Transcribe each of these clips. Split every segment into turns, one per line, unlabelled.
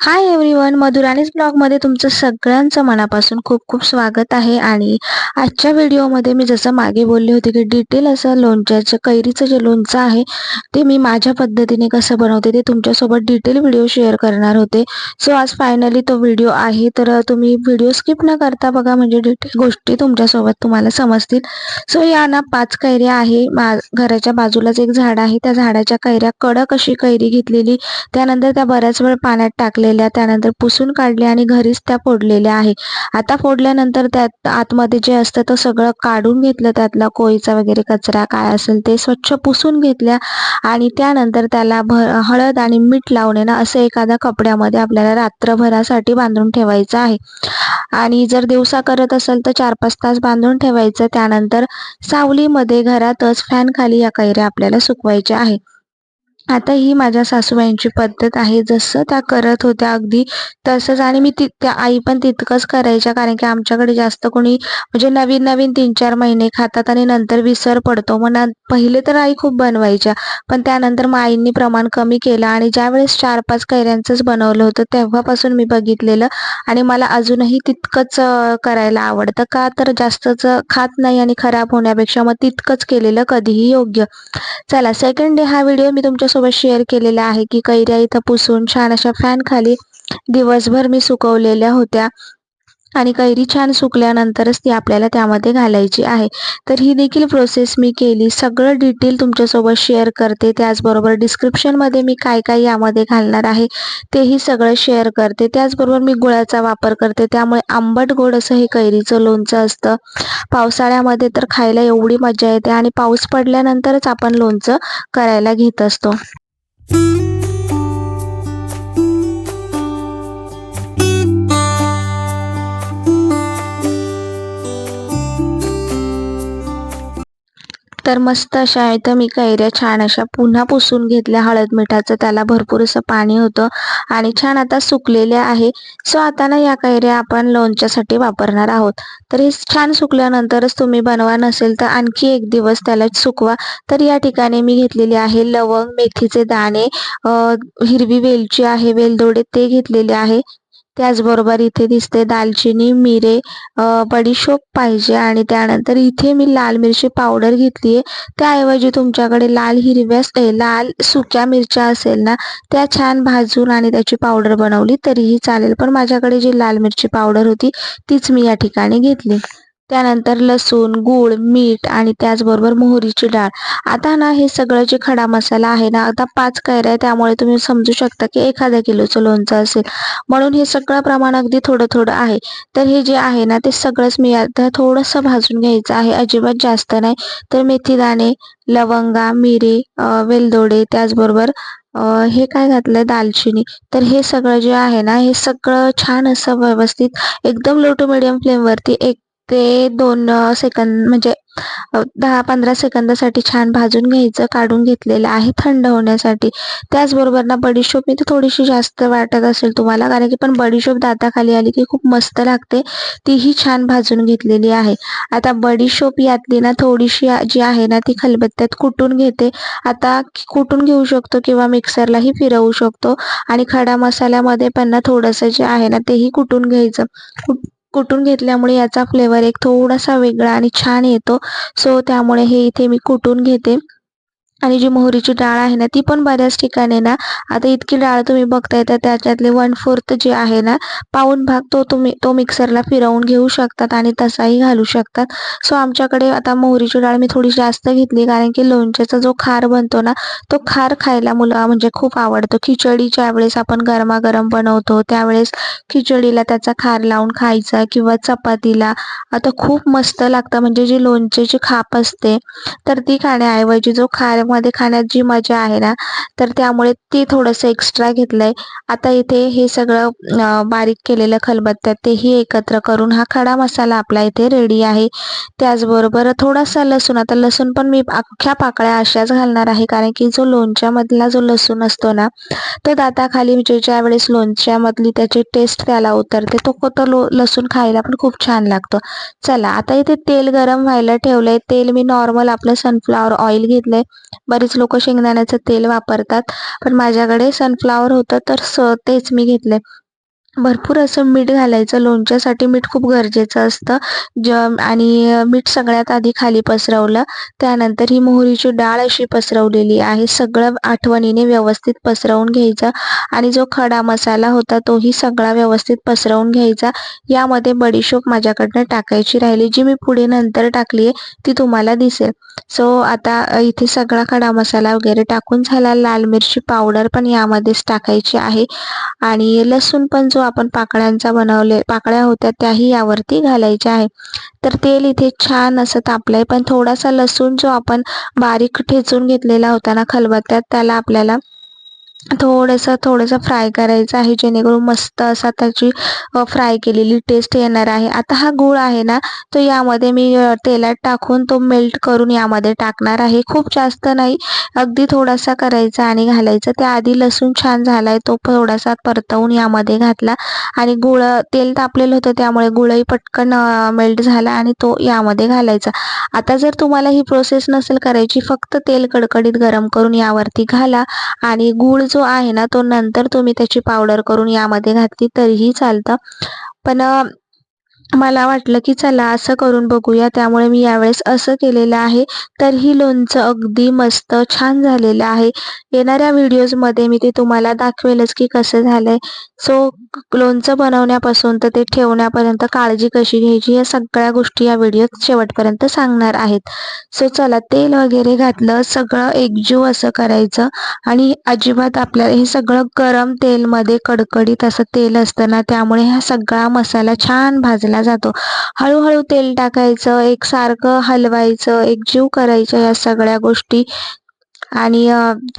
Hi everyone मधुराणीज ब्लॉगमध्ये तुमचं सगळ्यांचं मनापासून खूप खूप स्वागत आहे. आणि आजच्या व्हिडिओमध्ये मी जसं मागे बोलले होते की डिटेल असं लोणच्याचं कैरीचं जे लोणचं आहे ते मी माझ्या पद्धतीने कसं बनवते ते तुमच्यासोबत डिटेल व्हिडिओ शेअर करणार होते. सो आज फायनली तो व्हिडिओ आहे तर तुम्ही व्हिडिओ स्किप न करता बघा म्हणजे डिटेल गोष्टी तुमच्यासोबत तुम्हाला समजतील. सो या ना पाच कैऱ्या आहे. मा घराच्या बाजूलाच एक झाड आहे. त्या झाडाच्या कैऱ्या कडक अशी कैरी घेतलेली. त्यानंतर त्या बऱ्याच वेळ पाण्यात टाकलेल्या त्यानंतर पुसून काढल्या आणि घरीच त्या फोडलेल्या आहे आता फोडल्यानंतर त्यात आतमध्ये जे असतं ते सगळं काढून घेतलं त्यातला कोळीचा वगैरे कचरा काय असेल ते स्वच्छ पुसून घेतल्या आणि त्यानंतर त्याला भ हळद आणि मीठ लावणे ना असं एखाद्या कपड्यामध्ये आपल्याला रात्रभरासाठी बांधून ठेवायचं आहे. आणि जर दिवसा करत असेल तर चार पाच तास बांधून ठेवायचं. त्यानंतर सावलीमध्ये घरातच फॅन खाली या कैऱ्या आपल्याला सुकवायच्या आहे आता ही माझ्या सासूबाईंची पद्धत आहे. जसं त्या करत होत्या अगदी तसंच आणि मी ती त्या आई पण तितकंच करायच्या कारण की आमच्याकडे जास्त कोणी म्हणजे नवीन नवीन तीन चार महिने खातात आणि नंतर विसर पडतो. मग पहिले तर आई खूप बनवायच्या. पण त्यानंतर मग आईंनी प्रमाण कमी केलं आणि ज्यावेळेस चार पाच कैऱ्यांचंच बनवलं होतं तेव्हापासून मी बघितलेलं आणि मला अजूनही तितकंच करायला आवडतं. का तर जास्तच खात नाही आणि खराब होण्यापेक्षा मग तितकंच केलेलं कधीही योग्य. चला सेकंड डे हा व्हिडिओ मी तुमच्या तुमच्यासोबत सोबत शेअर केलेला आहे की कैऱ्या इथं पुसून छान अशा फॅन खाली दिवसभर मी सुकवलेल्या होत्या. आणि कैरी छान सुकल्यानंतरच ती आपल्याला त्यामध्ये घालायची आहे. तर ही देखील प्रोसेस मी केली. सगळं डिटेल तुमच्यासोबत शेअर करते. त्याचबरोबर डिस्क्रिप्शनमध्ये मी काय काय यामध्ये घालणार आहे तेही सगळं शेअर करते. त्याचबरोबर मी गुळाचा वापर करते. त्यामुळे आंबट गोड असं हे कैरीचं लोणचं असतं. पावसाळ्यामध्ये तर खायला एवढी मजा येते आणि पाऊस पडल्यानंतरच आपण लोणचं करायला घेत असतो. तर मस्त अशा आहेत मी कैऱ्या छान अशा पुन्हा पुसून घेतल्या हळद मिठाचं. त्याला भरपूर असं पाणी होतं आणि छान आता सुकलेल्या आहे. सो आता ना या कैऱ्या आपण लोणच्यासाठी वापरणार आहोत. तर हे छान सुकल्यानंतरच तुम्ही बनवा नसेल तर आणखी एक दिवस त्याला सुकवा. तर या ठिकाणी मी घेतलेली आहे लवंग मेथीचे दाणे हिरवी वेलची आहे वेलदोडे ते घेतलेले आहे. त्याचबरोबर इथे दिसते दालचिनी मिरे बडीशोप पाहिजे आणि त्यानंतर इथे मी लाल मिरची पावडर घेतली आहे त्याऐवजी तुमच्याकडे लाल हिरव्या लाल सुक्या मिरच्या असेल ना त्या छान भाजून आणि त्याची पावडर बनवली तरीही चालेल. पण माझ्याकडे जी लाल मिरची पावडर होती तीच मी या ठिकाणी घेतली. त्यानंतर लसूण गूळ मीठ आणि त्याचबरोबर मोहरीची डाळ. आता ना हे सगळं जे खडा मसाला आहे ना आता पाच कैऱ्या त्यामुळे तुम्ही समजू शकता की एखाद्या किलोचं लोणचं असेल. म्हणून हे सगळं प्रमाण अगदी थोडं थोडं आहे. तर हे जे आहे ना ते सगळंच मी आता थोडंसं भाजून घ्यायचं आहे. अजिबात जास्त नाही. तर मेथी दाणे लवंगा मिरे वेलदोडे त्याचबरोबर हे काय घातलंय? दालचिनी. तर हे सगळं जे आहे ना हे सगळं छान असं व्यवस्थित एकदम लो टू मिडियम फ्लेमवरती एक ते दोन सेकंद म्हणजे दहा पंधरा सेकंदासाठी छान भाजून घ्यायचं काढून घेतलेलं आहे थंड होण्यासाठी. त्याचबरोबर ना बडीशोप मी तर थोडीशी जास्त वाटत असेल तुम्हाला कारण की पण बडीशोप दाताखाली आली की खूप मस्त लागते. तीही छान भाजून घेतलेली आहे. आता बडीशोप यातली ना थोडीशी जी आहे ना ती खलबत्त्यात कुटून घेते. आता कुटून घेऊ शकतो किंवा मिक्सरलाही फिरवू शकतो. आणि खडा मसाल्यामध्ये पण ना थोडंसं जे आहे ना तेही कुटून घ्यायचं. कुटून घेतल्यामुळे याचा फ्लेवर एक थोडासा वेगळा आणि छान येतो. सो त्यामुळे हे इथे मी कुटून घेते. आणि जी मोहरीची डाळ आहे ना ती पण बऱ्याच ठिकाणी ना आता इतकी डाळ तुम्ही बघताय तर त्याच्यातले वन फोर्थ जे आहे ना पाऊन भाग तो तुम्ही तो मिक्सरला फिरवून घेऊ शकतात आणि तसाही घालू शकतात. सो आमच्याकडे आता मोहरीची डाळ मी थोडी जास्त घेतली कारण की लोणच्याचा जो खार बनतो ना तो खार खायला मुलं म्हणजे खूप आवडतो. खिचडीच्या वेळेस आपण गरमागरम बनवतो त्यावेळेस खिचडीला त्याचा खार लावून खायचा किंवा चपातीला आता खूप मस्त लागतं. म्हणजे जी लोणच्याची खाप असते तर ती खाण्याऐवजी जो खार मध्ये खाण्यात जी मजा आहे ना तर त्यामुळे ते थोडंसं एक्स्ट्रा घेतलंय. आता इथे हे सगळं बारीक केलेलं खलबत्त्या तेही एकत्र करून हा खडा मसाला आपला इथे रेडी आहे. त्याचबरोबर थोडासा लसूण आता लसूण पण मी अख्ख्या पाकळ्या अशाच घालणार आहे कारण की जो लोणच्यामधला जो लसूण असतो ना तो दाताखाली म्हणजे ज्या वेळेस लोणच्यामधली त्याची टेस्ट त्याला उतरते तो तो लो लसूण खायला पण खूप छान लागतो. चला आता इथे तेल गरम व्हायला ठेवलंय. तेल मी नॉर्मल आपलं सनफ्लॉवर ऑइल घेतलंय. बरीच लोक शेंगदाण्याचं तेल वापरतात. पण माझ्याकडे सनफ्लावर होतं तर स तेच मी घेतले. भरपूर असं मीठ घालायचं. लोणच्यासाठी मीठ खूप गरजेचं असतं. ज आणि मीठ सगळ्यात आधी खाली पसरवलं. त्यानंतर ही मोहरीची डाळ अशी पसरवलेली आहे. सगळं आठवणीने व्यवस्थित पसरवून घ्यायचं. आणि जो खडा मसाला होता तोही सगळा व्यवस्थित पसरवून घ्यायचा. यामध्ये बडीशोप माझ्याकडनं टाकायची राहिली. जी मी पुढे नंतर टाकली आहे ती तुम्हाला दिसेल. सो आता इथे सगळा खडा मसाला वगैरे टाकून झाला. लाल मिरची पावडर पण यामध्येच टाकायची आहे. आणि लसूण पण जो आपण पाकळ्यांचा बनवले पाकळ्या होत्या त्याही यावरती घालायच्या आहे. तर तेल इथे छान असं तापलंय पण थोडासा लसूण जो आपण बारीक ठेचून घेतलेला होता ना खलबत्त्यात त्याला आपल्याला थोडंसं थोडंसं फ्राय करायचं आहे जेणेकरून मस्त असा त्याची फ्राय केलेली टेस्ट येणार आहे. आता हा गूळ आहे ना तो यामध्ये मी तेलात टाकून तो मेल्ट करून यामध्ये टाकणार आहे. खूप जास्त नाही अगदी थोडासा करायचा आणि घालायचा. त्याआधी लसूण छान झालाय तो थोडासा परतवून यामध्ये घातला. आणि गुळ तेल तापलेलं होतं त्यामुळे गुळही पटकन मेल्ट झाला आणि तो यामध्ये घालायचा. आता जर तुम्हाला ही प्रोसेस नसेल करायची फक्त तेल कडकडीत गरम करून यावरती घाला आणि गूळ जो आहे ना तो नंतर तुम्ही त्याची पावडर करून यामध्ये घातली तरीही चालतं. पण मला वाटलं की चला असं करून बघूया. त्यामुळे मी यावेळेस असं केलेलं आहे. तर ही लोणचं अगदी मस्त छान झालेलं आहे. येणाऱ्या व्हिडिओजमध्ये मी ते तुम्हाला दाखवेलच की कसं झालंय. सो लोणचं बनवण्यापासून तर ते ठेवण्यापर्यंत काळजी कशी घ्यायची या सगळ्या गोष्टी या व्हिडिओत शेवटपर्यंत सांगणार आहेत. सो चला तेल वगैरे घातलं सगळं एकजीव असं करायचं आणि अजिबात आपल्याला हे सगळं गरम तेलमध्ये कडकडीत असं तेल असतं ना त्यामुळे हा सगळा मसाला छान भाजला जातो. हळूहळू तेल टाकायचं एक सारखं हलवायचं एकजीव करायचं या सगळ्या गोष्टी. आणि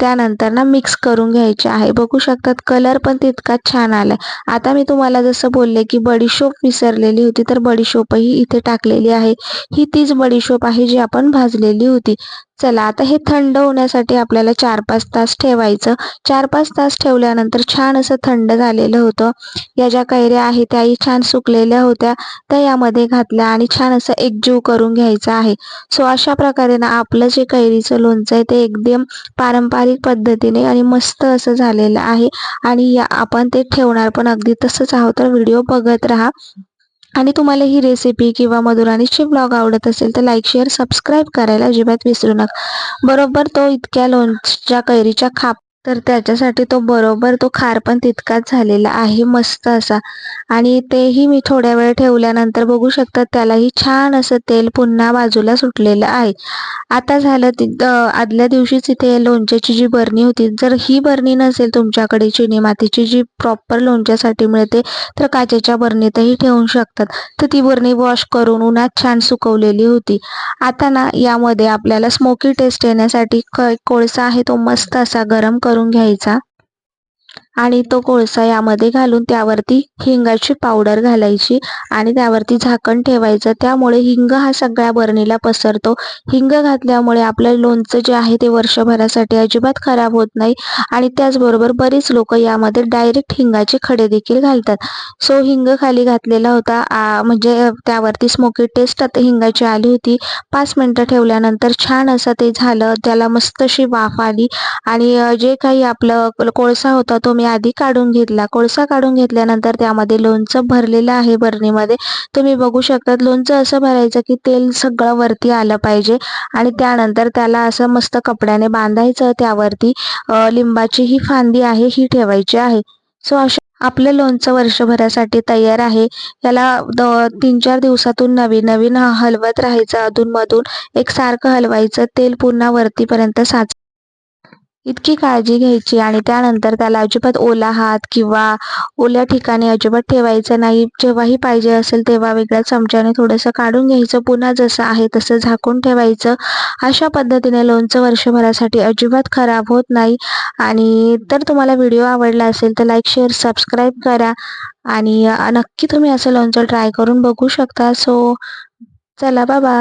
त्यानंतर ना मिक्स करून घ्यायचे आहे. बघू शकतात कलर पण तितकाच छान आलाय. आता मी तुम्हाला जसं बोलले की बडीशोप विसरलेली होती तर बडीशोपही इथे टाकलेली आहे. ही तीच बडीशोप आहे जी आपण भाजलेली होती. चला आता हे थंड होण्यासाठी आपल्याला चार पाच तास ठेवायचं. चार पाच तास ठेवल्यानंतर छान असं थंड झालेलं होतं. या ज्या कैऱ्या आहेत त्याही छान सुकलेल्या होत्या. त्या यामध्ये घातल्या आणि छान असं एकजीव करून घ्यायचं आहे. सो अशा प्रकारे ना आपलं जे कैरीचं लोणचं आहे ते एकदम पारंपरिक पद्धतीने आणि मस्त असं झालेलं आहे. आणि आपण ते ठेवणार पण अगदी तसंच आहोत. तर व्हिडिओ बघत राहा. आणि तुम्हाला ही रेसिपी किंवा मधुराणीचे ब्लॉग आवडत असेल तर लाईक शेअर सबस्क्राईब करायला अजिबात विसरू नका. बरोबर तो इतक्या लोणच्या कैरीच्या खाप तर त्याच्यासाठी तो बरोबर तो खार पण तितकाच झालेला आहे मस्त असा. आणि तेही मी थोड्या वेळ ठेवल्यानंतर बघू शकतात त्यालाही छान असं तेल पुन्हा बाजूला सुटलेलं आहे. आता झालं तिथं आदल्या दिवशीच इथे लोणच्याची जी बरणी होती जर ही बरणी नसेल तुमच्याकडे चिनी मातीची जी प्रॉपर लोणच्यासाठी मिळते तर काचेच्या बरणीतही ठेवू शकतात. तर ती बरणी वॉश करून उन्हात छान सुकवलेली होती. आता ना यामध्ये आपल्याला स्मोकी टेस्ट येण्यासाठी कोळसा आहे तो मस्त असा गरम करून घ्यायचा. आणि तो कोळसा यामध्ये घालून त्यावरती हिंगाची पावडर घालायची आणि त्यावरती झाकण ठेवायचं. त्यामुळे हिंग हा सगळ्या बरणीला पसरतो. हिंग घातल्यामुळे आपलं लोणचं जे आहे ते वर्षभरासाठी अजिबात खराब होत नाही आणि त्याचबरोबर बरीच लोक यामध्ये डायरेक्ट हिंगाचे खडे देखील घालतात. सो हिंग खाली घातलेला होता म्हणजे त्यावरती स्मोकी टेस्ट आता हिंगाची आली होती. पाच मिनटं ठेवल्यानंतर छान असं ते झालं. त्याला मस्त अशी वाफ आली आणि जे काही आपलं कोळसा होता तो मी आधी काढून घेतला कोळसा काढून घेतल्यानंतर त्यामध्ये लोणचं भरलेलं आहे बरणीमध्ये. तुम्ही बघू शकतात लोणचं असं भरायचं की तेल सगळं वरती आलं पाहिजे आणि त्यानंतर त्याला असं मस्त कपड्याने बांधायचं. त्यावरती लिंबाची ही फांदी आहे ही ठेवायची आहे. सो अशा आपलं लोणचं वर्षभरासाठी तयार आहे. याला तीन चार दिवसातून नवीन नवीन हलवत राहायचं. अधूनमधून एकसारखं हलवायचं. तेल पुन्हा वरतीपर्यंत साच इतकी काळजी घ्यायची आणि त्यानंतर त्याला अजिबात ओला हात किंवा ओल्या ठिकाणी अजिबात ठेवायचं नाही. जेव्हाही पाहिजे असेल तेव्हा वेगळ्या चमच्याने थोडंसं काढून घ्यायचं. पुन्हा जसं आहे तसं झाकून ठेवायचं. अशा पद्धतीने लोणचं वर्षभरासाठी अजिबात खराब होत नाही. आणि तर तुम्हाला व्हिडिओ आवडला असेल तर लाईक शेअर सबस्क्राईब करा. आणि नक्की तुम्ही असं लोणचं ट्राय करून बघू शकता. सो चला बाबा